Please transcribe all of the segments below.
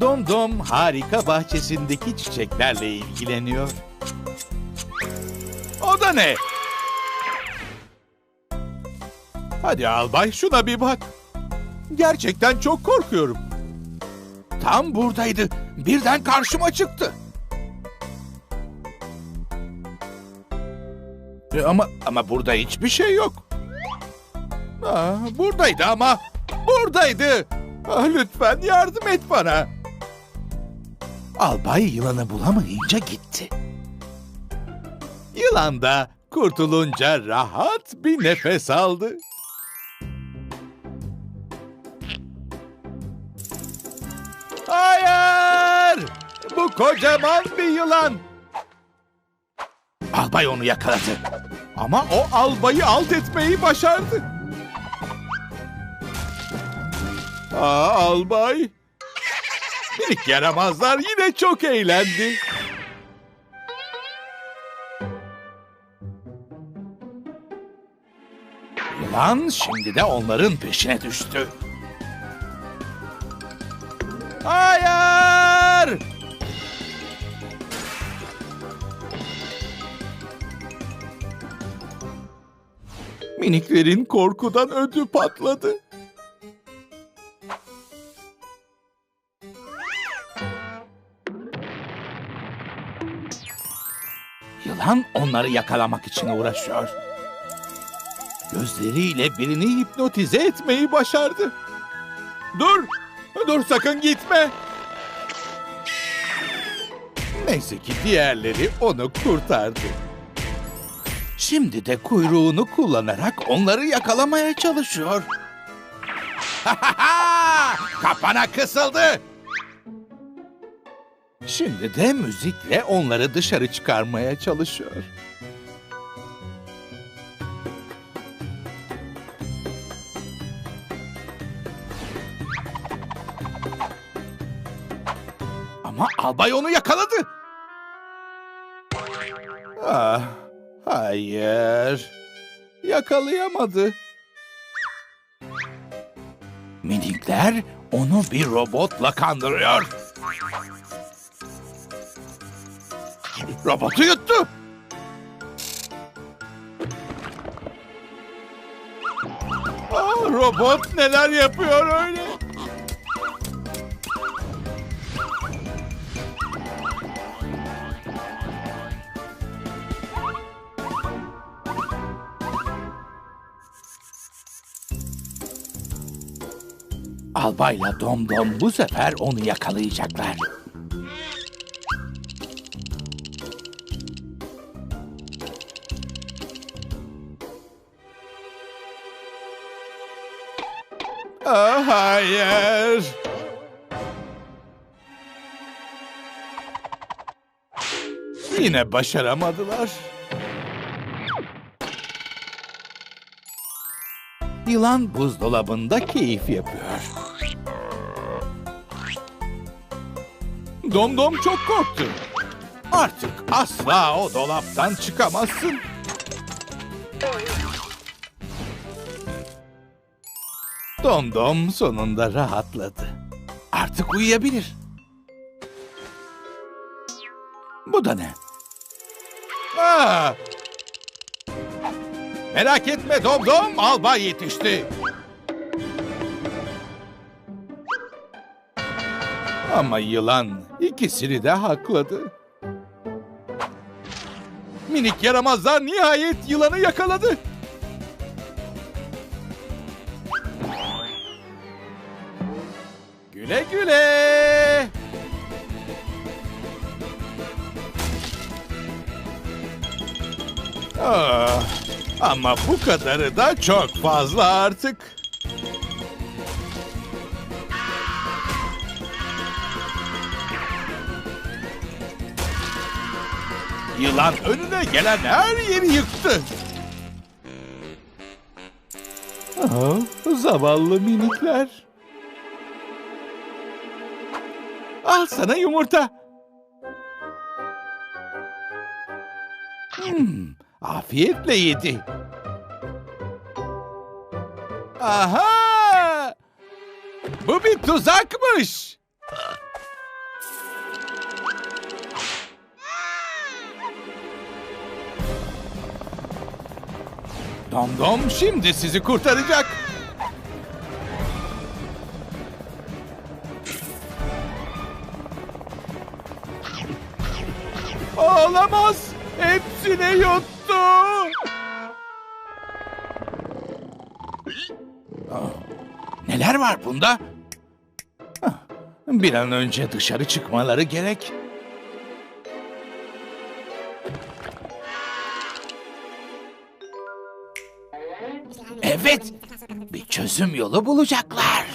Dom Dom harika bahçesindeki çiçeklerle ilgileniyor. O da ne? Hadi albay şuna bir bak. Gerçekten çok korkuyorum. Tam buradaydı. Birden karşıma çıktı. E, ama ama burada hiçbir şey yok. Aa, buradaydı ama. Buradaydı. Ah, lütfen yardım et bana. Albay yılanı bulamayınca gitti. Yılan da kurtulunca rahat bir nefes aldı. Hayır! Bu kocaman bir yılan. Albay onu yakaladı. Ama o albayı alt etmeyi başardı. Aa, albay. Minik yaramazlar yine çok eğlendi. Yılan şimdi de onların peşine düştü. Hayır! Miniklerin korkudan ödü patladı. Yılan onları yakalamak için uğraşıyor. Gözleriyle birini hipnotize etmeyi başardı. Dur! Dur sakın gitme! Neyse ki diğerleri onu kurtardı. Şimdi de kuyruğunu kullanarak onları yakalamaya çalışıyor. Kapana kısıldı. Şimdi de müzikle onları dışarı çıkarmaya çalışıyor. Ama albay onu yakaladı. Ah, hayır. Yakalayamadı. Minikler onu bir robotla kandırıyor. Robotu yuttu. Aa, robot neler yapıyor öyle? Albayla Dom Dom bu sefer onu yakalayacaklar. Hayır. Yine başaramadılar. Yılan buzdolabında keyif yapıyor. Domdom çok korktu. Artık asla o dolaptan çıkamazsın. Domdom sonunda rahatladı. Artık uyuyabilir. Bu da ne? Aa! Merak etme Domdom, albay yetişti. Ama yılan ikisini de hakladı. Minik yaramazlar nihayet yılanı yakaladı. Ah, ama bu kadarı da çok fazla artık. Yılan önüne gelen her yeri yıktı. Ah, zavallı minikler. Al sana yumurta. Hmm, afiyetle yedi. Aha! Bu bir tuzakmış. Domdom şimdi sizi kurtaracak. Olamaz. Hepsine yuttu. Ah, Neler var bunda? Bir an önce dışarı çıkmaları gerek. Evet, bir çözüm yolu bulacaklar.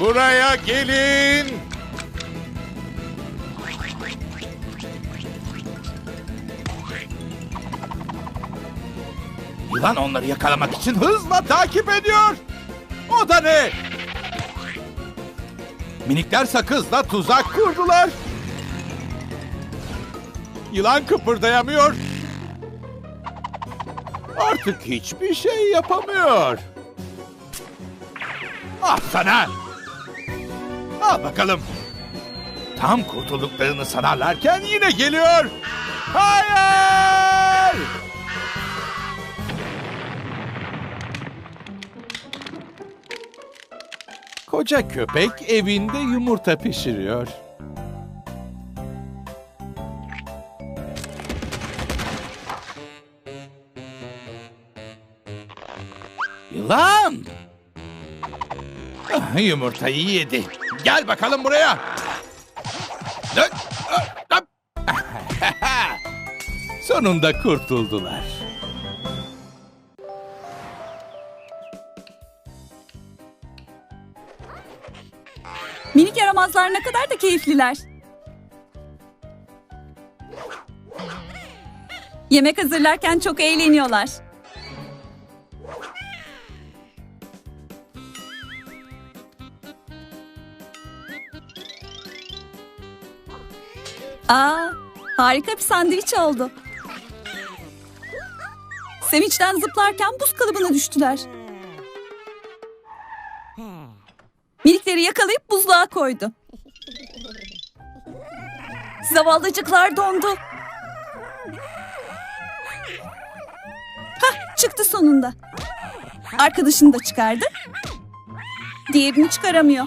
Buraya gelin. Yılan onları yakalamak için hızla takip ediyor. O da ne? Minikler sakızla tuzak kurdular. Yılan kıpırdayamıyor. Artık hiçbir şey yapamıyor. Ah sana! Al bakalım. Tam kurtulduklarını sanarlarken yine geliyor. Hayır! Koca köpek evinde yumurta pişiriyor. Yılan! Ah, Yumurtayı yedi. Gel bakalım buraya. Sonunda kurtuldular. Minik yaramazlar ne kadar da keyifliler. Yemek hazırlarken çok eğleniyorlar. Aa, harika bir sandviç oldu. Sevinçten zıplarken buz kalıbına düştüler. Minikleri yakalayıp buzluğa koydu. Zavallıcıklar dondu. Hah çıktı sonunda. Arkadaşını da çıkardı. Diğerini çıkaramıyor.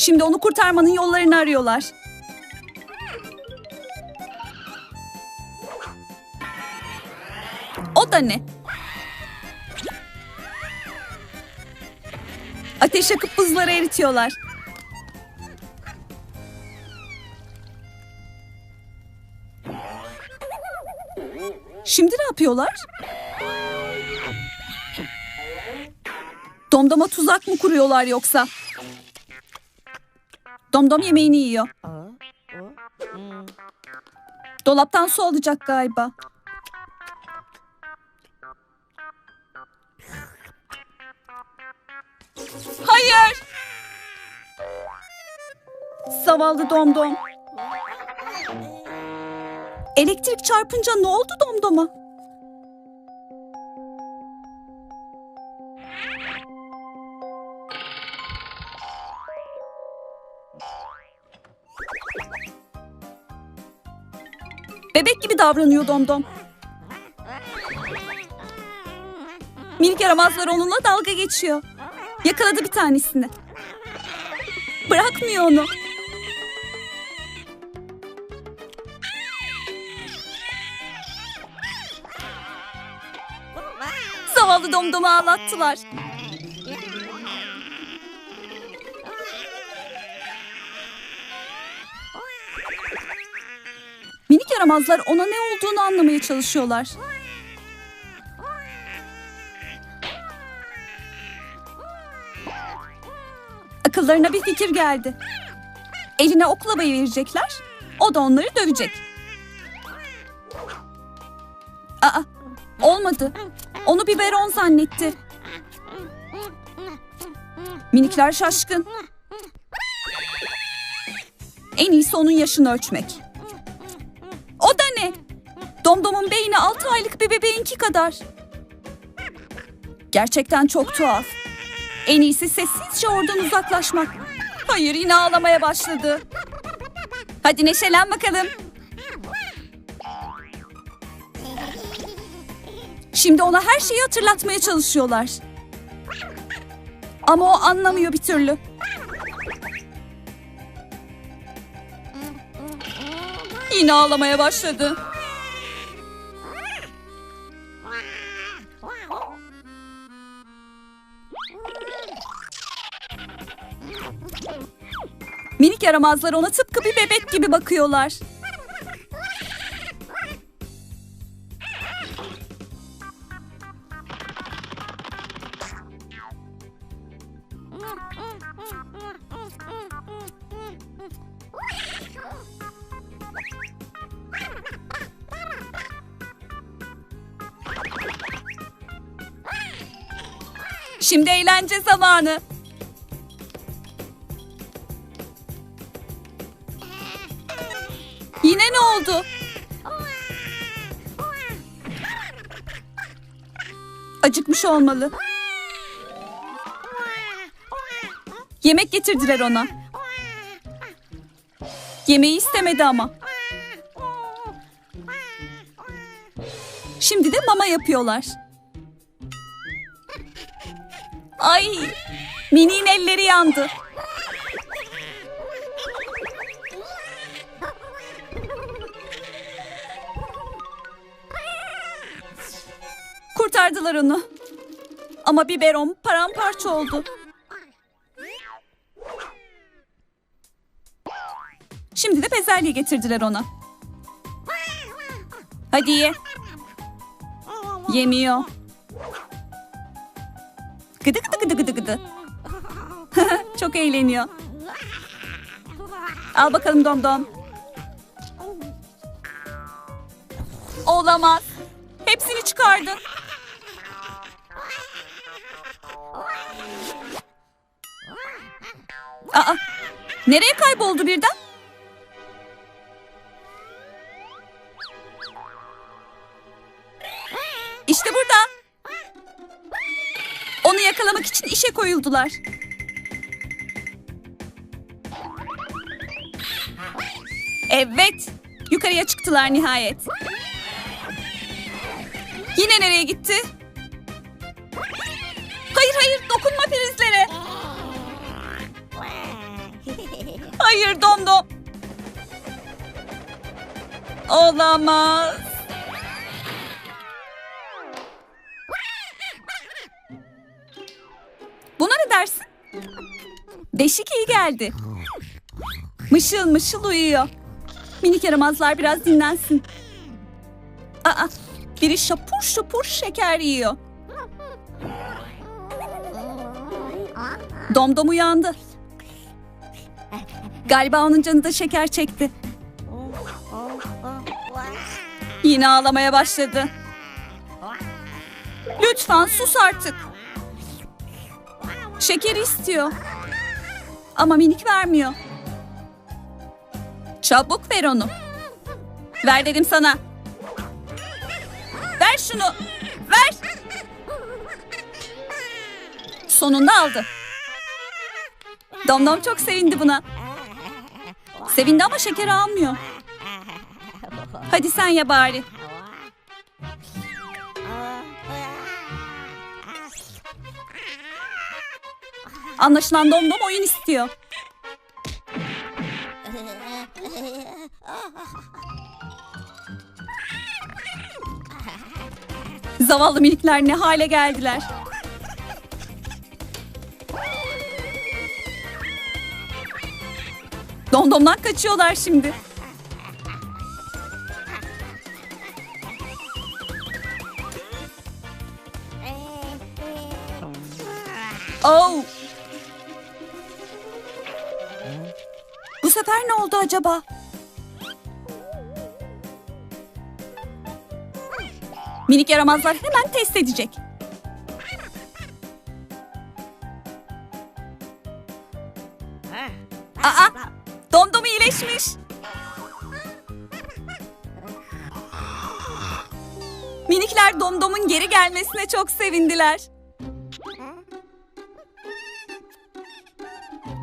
Şimdi onu kurtarmanın yollarını arıyorlar. O da ne? Ateş yakıp buzları eritiyorlar. Şimdi ne yapıyorlar? Domdoma tuzak mı kuruyorlar yoksa? Domdom yemeğini yiyor. Dolaptan su alacak galiba. Hayır. Zavallı domdom. Elektrik çarpınca ne oldu domdoma? Bebek gibi davranıyor domdom. Minik yaramazlar onunla dalga geçiyor. Yakaladı bir tanesini. Bırakmıyor onu. Zavallı domdomu ağlattılar. Yaramazlar ona ne olduğunu anlamaya çalışıyorlar. Akıllarına bir fikir geldi. Eline oklavayı verecekler. O da onları dövecek. Aa, olmadı. Onu biberon zannetti. Minikler şaşkın. En iyisi onun yaşını ölçmek. Domdom'un beyni 6 aylık bir bebeğinki kadar. Gerçekten çok tuhaf. En iyisi sessizce oradan uzaklaşmak. Hayır yine ağlamaya başladı. Hadi neşelen bakalım. Şimdi ona her şeyi hatırlatmaya çalışıyorlar. Ama o anlamıyor bir türlü. Yine ağlamaya başladı. Minik yaramazlar ona tıpkı bir bebek gibi bakıyorlar. Şimdi eğlence zamanı. Oldu? Acıkmış olmalı. Yemek getirdiler ona. Yemeği istemedi ama. Şimdi de mama yapıyorlar. Ay! Mini'nin elleri yandı. Kurtardılar onu. Ama biberon paramparça oldu. Şimdi de bezelye getirdiler ona. Hadi ye. Yemiyor. Gıdı gıdı gıdı gıdı gıdı. Çok eğleniyor. Al bakalım domdom. Olamaz. Hepsini çıkardı. Aa, nereye kayboldu birden? İşte burada. Onu yakalamak için işe koyuldular. Evet, yukarıya çıktılar nihayet. Yine nereye gitti? Hayır dokunma prizlere. Hayır domdom. Olamaz. Buna ne dersin? Beşik iyi geldi. Mışıl mışıl uyuyor. Minik yaramazlar biraz dinlensin. Aa, biri şapur şapur şeker yiyor. Domdom uyandı. Galiba onun canı da şeker çekti. Yine ağlamaya başladı. Lütfen sus artık. Şeker istiyor. Ama minik vermiyor. Çabuk ver onu. Ver dedim sana. Ver şunu. Ver. Sonunda aldı. Domdom çok sevindi buna. Sevindi ama şeker almıyor. Hadi sen ye bari. Anlaşılan Domdom oyun istiyor. Zavallı minikler ne hale geldiler. Domdomdan kaçıyorlar şimdi. Oh. Bu sefer ne oldu acaba? Minik yaramazlar hemen test edecek. Domdomun geri gelmesine çok sevindiler.